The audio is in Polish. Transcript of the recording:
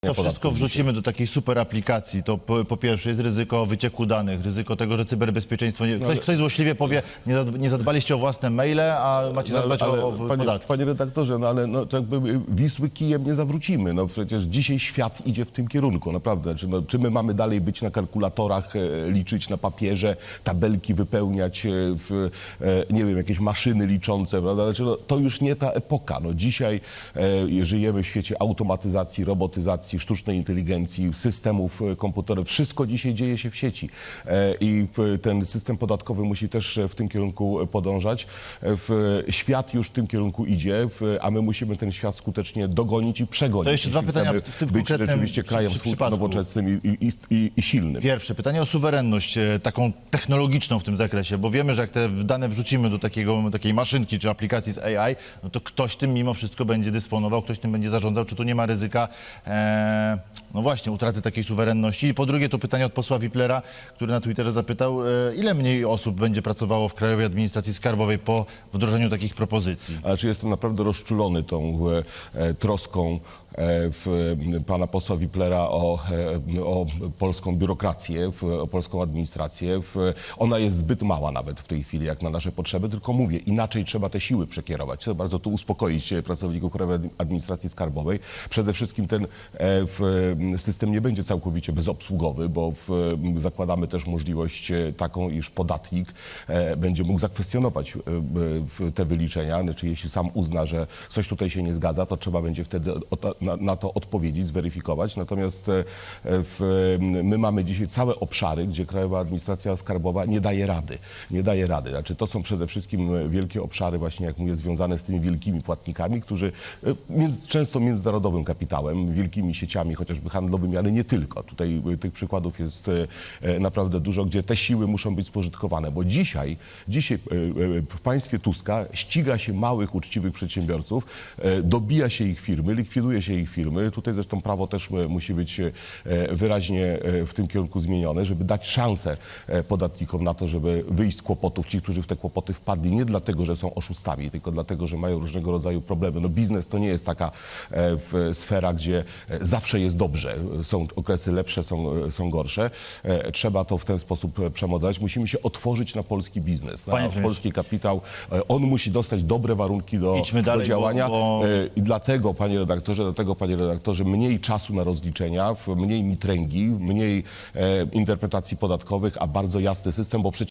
to wszystko wrzucimy do takiej super aplikacji, to po, po pierwsze jest ryzyko wycieku danych, ryzyko tego, że cyberbezpieczeństwo... Nie, ktoś, ktoś złośliwie powie, nie, zad- nie zadbaliście o własne maile, a macie zadbać o, o panie, podatki. panie redaktorze, no ale no, to jakby Wisły kijem nie zawrócimy. No przecież dzisiaj świat idzie w tym kierunku, naprawdę. Czy, no, czy my mamy dalej być na kalkulatorach, e, liczyć na papierze, tabelki wypełniać e, w, e, nie wiem, jakieś maszyny liczące, prawda? Znaczy, no, to już nie ta epoka. No, dzisiaj e, żyjemy w świecie automatyzacji, robotyzacji, sztucznej inteligencji, systemów e, komputerowych. Wszystko dzisiaj dzieje się w sieci. E, I ten system podatkowy musi też w tym kierunku podążać. E, świat już w tym kierunku idzie, a my musimy ten świat skutecznie dogonić i przegonić. To jeszcze dwa pytania w- w tym być konkretnym rzeczywiście przy- krajem przy- przypadku. nowoczesnym i, i, i, i silnym. Pierwsze, pytanie o suwerenność, taką technologiczną w tym zakresie, bo wiemy, że jak te dane wrzucimy do takiego, takiej maszynki czy aplikacji z AI, no to ktoś tym mimo wszystko będzie dysponował, ktoś tym będzie zarządzał, czy tu nie ma ryzyka, e, no właśnie, utraty takiej suwerenności. I po drugie, to pytanie od posła Wiplera, który na Twitterze zapytał, e, ile mniej osób będzie pracowało w Krajowej Administracji Skarbowej po wdrożeniu takich propozycji? Ale czy jestem naprawdę rozczulony tą e, e, troską e, w, e, pana posła Wiplera o, e, o polską biurokrację, w, o polską administrację. W, ona jest zbyt mała nawet w tej chwili, jak na nasze potrzeby, tylko mówię, inaczej trzeba te siły przekierować. Chcę bardzo tu uspokoić pracowników Krajowej Administracji Skarbowej. Przede wszystkim ten e, w, system nie będzie całkowicie bezobsługowy, bo w, zakładamy też możliwość taką, iż podatnik będzie mógł zakwestionować w te wyliczenia. Znaczy, jeśli sam uzna, że coś tutaj się nie zgadza, to trzeba będzie wtedy na, na to odpowiedzieć, zweryfikować. Natomiast e, w, my mamy dzisiaj całe obszary, gdzie Krajowa Administracja Skarbowa nie daje rady. Nie daje rady. Znaczy, to są przede wszystkim wielkie obszary właśnie, jak mówię, związane z tymi wielkimi płatnikami, którzy e, często międzynarodowym kapitałem, wielkimi sieciami chociażby handlowymi, ale nie tylko. Tutaj e, tych przykładów jest naprawdę dużo, gdzie te siły muszą być spożytkowane, bo dzisiaj, dzisiaj w państwie Tuska ściga się małych, uczciwych przedsiębiorców, dobija się ich firmy, likwiduje się ich firmy. Tutaj zresztą prawo też e, musi być e, wyraźnie e, w tym kierunku zmienione, żeby dać szansę podatnikom na to, żeby wyjść z kłopotów. Ci, którzy w te kłopoty wpadli, nie dlatego, że są oszustami, tylko dlatego, że mają różnego rodzaju problemy. No biznes to nie jest taka sfera, gdzie zawsze jest dobrze. Są okresy lepsze, są, są gorsze. Trzeba to w ten sposób przemodelować. Musimy się otworzyć na polski biznes, na Panie polski kapitał. On musi dostać dobre warunki do, dalej, bo- działania. bo- E, I dlatego, panie redaktorze, dlatego, panie redaktorze, mniej czasu na rozliczenia, mniej mitręgi, mniej e, interpretacji podatkowych, a bardzo jasny system, bo przecież